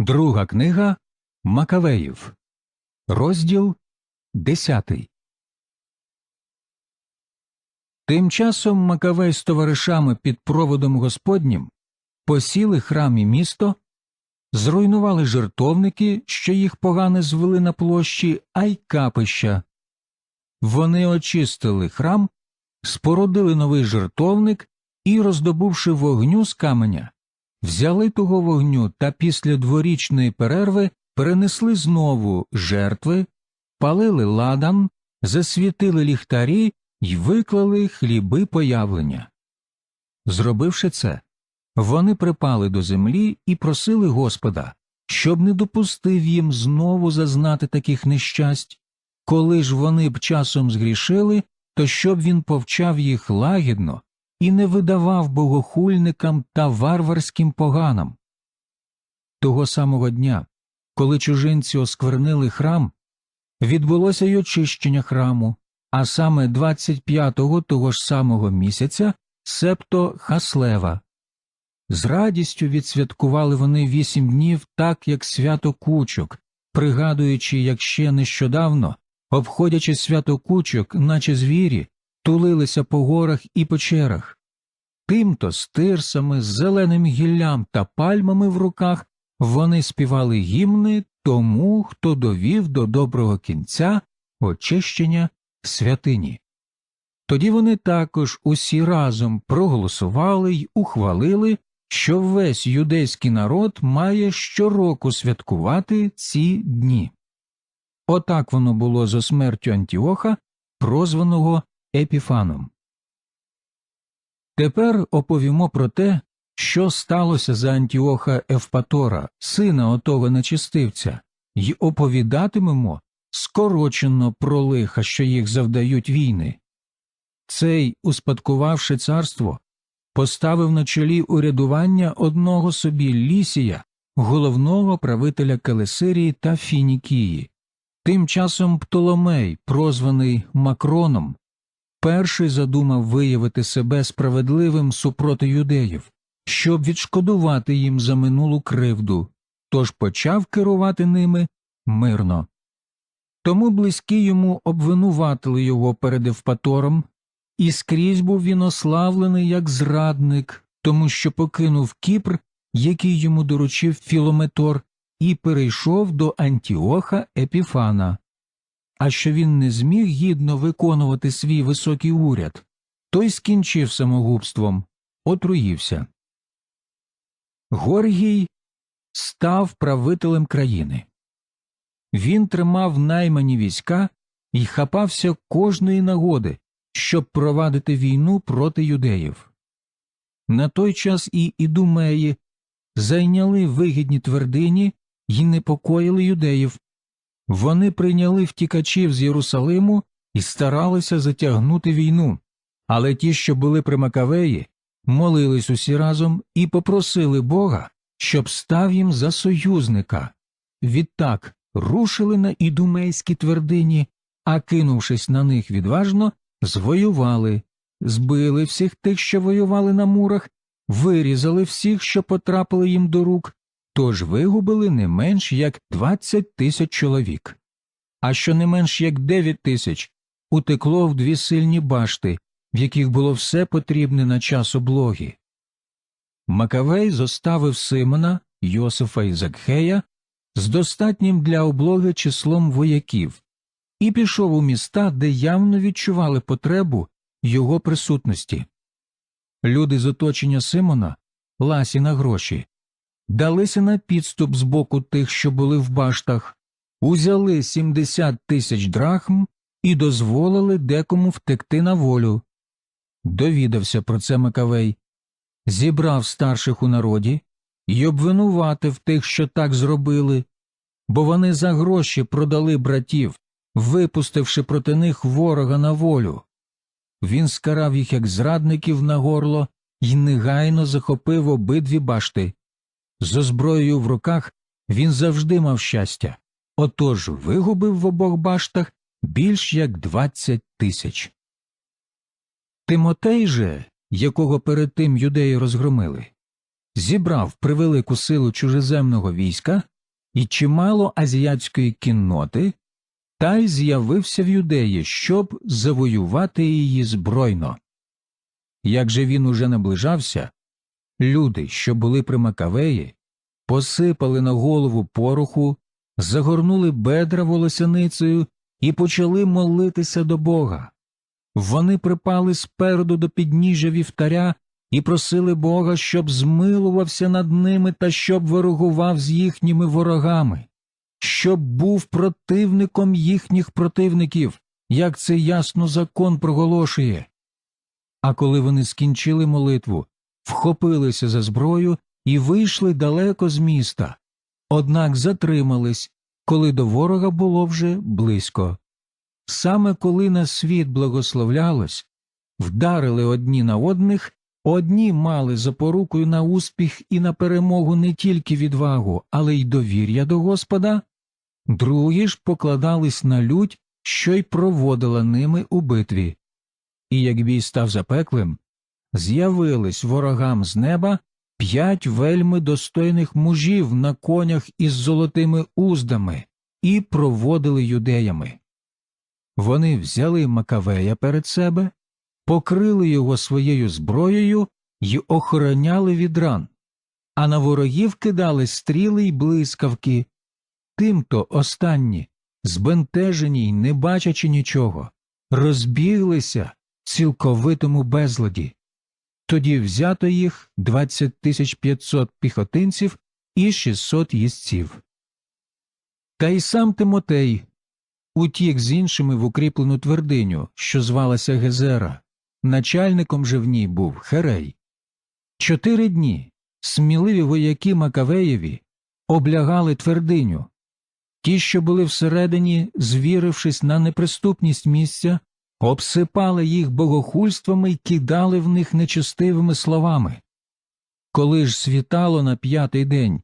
Друга книга Макавеїв, розділ 10. Тим часом Макавей з товаришами під проводом Господнім посіли храм і місто, зруйнували жертовники, що їх погано звели на площі, а й капища. Вони очистили храм, спорудили новий жертовник і, роздобувши вогню з каменя, взяли того вогню та після дворічної перерви перенесли знову жертви, палили ладан, засвітили ліхтарі й виклали хліби появлення. Зробивши це, вони припали до землі і просили Господа, щоб не допустив їм знову зазнати таких нещасть. Коли ж вони б часом згрішили, то щоб він повчав їх лагідно і не видавав богохульникам та варварським поганам. Того самого дня, коли чужинці осквернили храм, відбулося й очищення храму, а саме 25-го того ж самого місяця, септо Хаслева. З радістю відсвяткували вони вісім днів так, як свято кучок, пригадуючи, як ще нещодавно, обходячи свято кучок, наче звірі, тулилися по горах і печерах. Тимто з тирсами, з зеленим гіллям та пальмами в руках вони співали гімни тому, хто довів до доброго кінця очищення святині. Тоді вони також усі разом проголосували й ухвалили, що весь юдейський народ має щороку святкувати ці дні. Отак воно було за смертю Антіоха, прозваного Епіфаном. Тепер оповімо про те, що сталося за Антіоха Евпатора, сина отого нечистивця, й оповідатимемо скорочено про лиха, що їх завдають війни. Цей, успадкувавши царство, поставив на чолі урядування одного собі Лісія, головного правителя Келесирії та Фінікії. Тим часом Птоломей, прозваний Макроном, перший задумав виявити себе справедливим супроти юдеїв, щоб відшкодувати їм за минулу кривду, тож почав керувати ними мирно. Тому близькі йому обвинуватили його перед Евпатором, і скрізь був він ославлений як зрадник, тому що покинув Кіпр, який йому доручив Філометор, і перейшов до Антіоха Епіфана. А що він не зміг гідно виконувати свій високий уряд, той скінчив самогубством, отруївся. Горгій став правителем країни. Він тримав наймані війська і хапався кожної нагоди, щоб провадити війну проти юдеїв. На той час і ідумеї зайняли вигідні твердині і непокоїли юдеїв. Вони прийняли втікачів з Єрусалиму і старалися затягнути війну, але ті, що були при Макавеї, молились усі разом і попросили Бога, щоб став їм за союзника. Відтак рушили на ідумейські твердині, а кинувшись на них відважно, звоювали, збили всіх тих, що воювали на мурах, вирізали всіх, що потрапили їм до рук, тож вигубили не менш як 20 тисяч чоловік. А що не менш як 9 тисяч утекло в дві сильні башти, в яких було все потрібне на час облоги. Макавей зоставив Симона, Йосифа і Закхея з достатнім для облоги числом вояків і пішов у міста, де явно відчували потребу його присутності. Люди з оточення Симона, ласі на гроші, далися на підступ з боку тих, що були в баштах, узяли 70 тисяч драхм і дозволили декому втекти на волю. Довідався про це Макавей, зібрав старших у народі і обвинуватив тих, що так зробили, бо вони за гроші продали братів, випустивши проти них ворога на волю. Він скарав їх як зрадників на горло і негайно захопив обидві башти. З зброєю в руках він завжди мав щастя, отож вигубив в обох баштах більш як двадцять тисяч. Тимотей же, якого перед тим юдеї розгромили, зібрав превелику силу чужеземного війська і чимало азіатської кінноти, та й з'явився в юдеї, щоб завоювати її збройно. Як же він уже наближався, люди, що були при Макавеї, посипали на голову пороху, загорнули бедра волосяницею і почали молитися до Бога. Вони припали спереду до підніжжя вівтаря і просили Бога, щоб змилувався над ними та щоб ворогував з їхніми ворогами, щоб був противником їхніх противників, як це ясно закон проголошує. А коли вони скінчили молитву, вхопилися за зброю і вийшли далеко з міста, однак затримались, коли до ворога було вже близько. Саме коли на світ благословлялось, вдарили одні на одних, одні мали запорукою на успіх і на перемогу не тільки відвагу, але й довір'я до Господа, другі ж покладались на лють, що й проводила ними у битві. І як бій став запеклим, з'явились ворогам з неба п'ять вельми достойних мужів на конях із золотими уздами і проводили юдеями. Вони взяли Макавея перед себе, покрили його своєю зброєю й охороняли від ран, а на ворогів кидали стріли й блискавки. Тимто останні, збентежені й не бачачи нічого, розбіглися в цілковитому безладі. Тоді взято їх 20 тисяч 500 піхотинців і 600 їздців. Та й сам Тимотей утік з іншими в укріплену твердиню, що звалася Гезера, начальником же в ній був Херей. Чотири дні сміливі вояки Макавеєві облягали твердиню. Ті, що були всередині, звірившись на неприступність місця, обсипали їх богохульствами й кидали в них нечестивими словами. Коли ж світало на п'ятий день,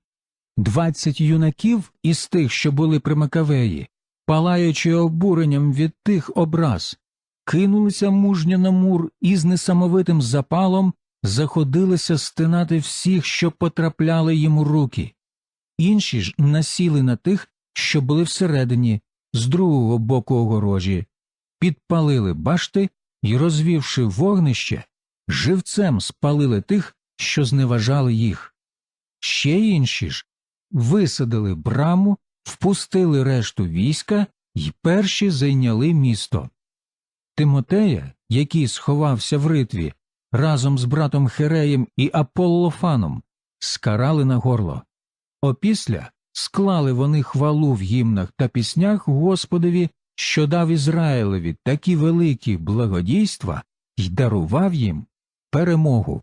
двадцять юнаків із тих, що були при Макавеї, палаючи обуренням від тих образ, кинулися мужньо на мур і з несамовитим запалом заходилися стинати всіх, що потрапляли їм у руки. Інші ж насіли на тих, що були всередині, з другого боку огорожі, підпалили башти і, розвівши вогнище, живцем спалили тих, що зневажали їх. Ще інші ж висадили браму, впустили решту війська і перші зайняли місто. Тимотея, який сховався в ритві, разом з братом Хереєм і Аполлофаном, скарали на горло. Опісля склали вони хвалу в гімнах та піснях Господові, що дав Ізраїлеві такі великі благодійства й дарував їм перемогу.